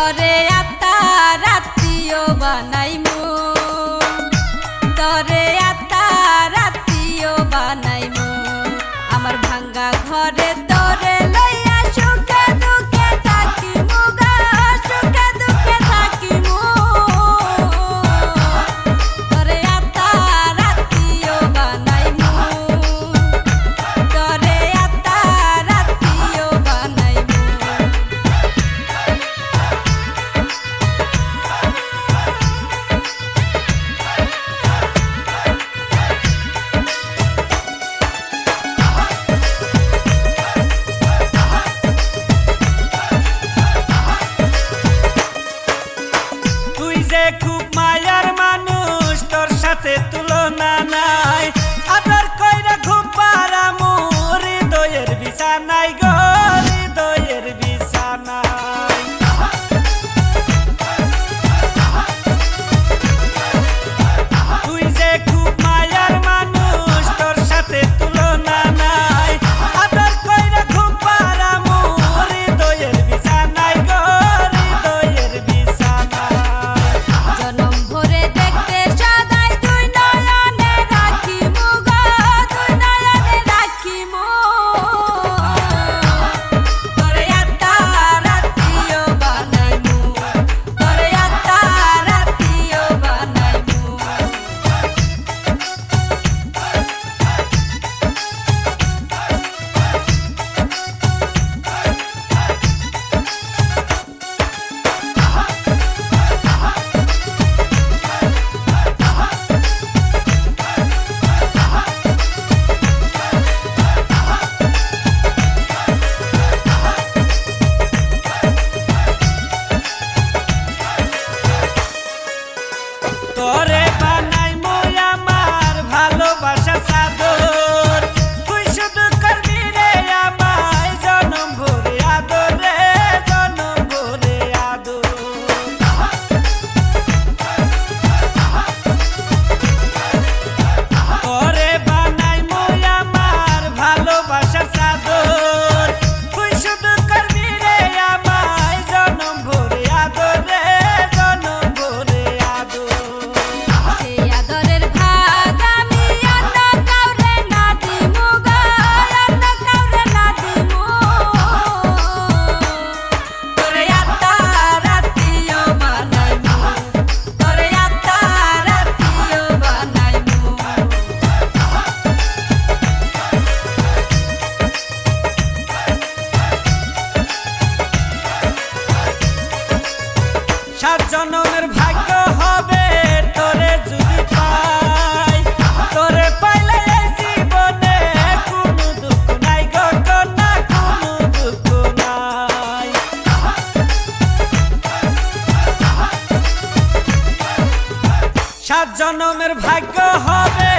ভিতরে আত্মার আত্মীয় বানাই খুব মায়ার মানুষ তোর সাথে তুলনা না flores. সাত জনমের ভাগ্য হবে তোরে যদি পাই। তোরে পাইলে জীবনে কোনো দুঃখ নাই ঘটনা কোনো দুঃখ নাই। সাত জনমের ভাগ্য হবে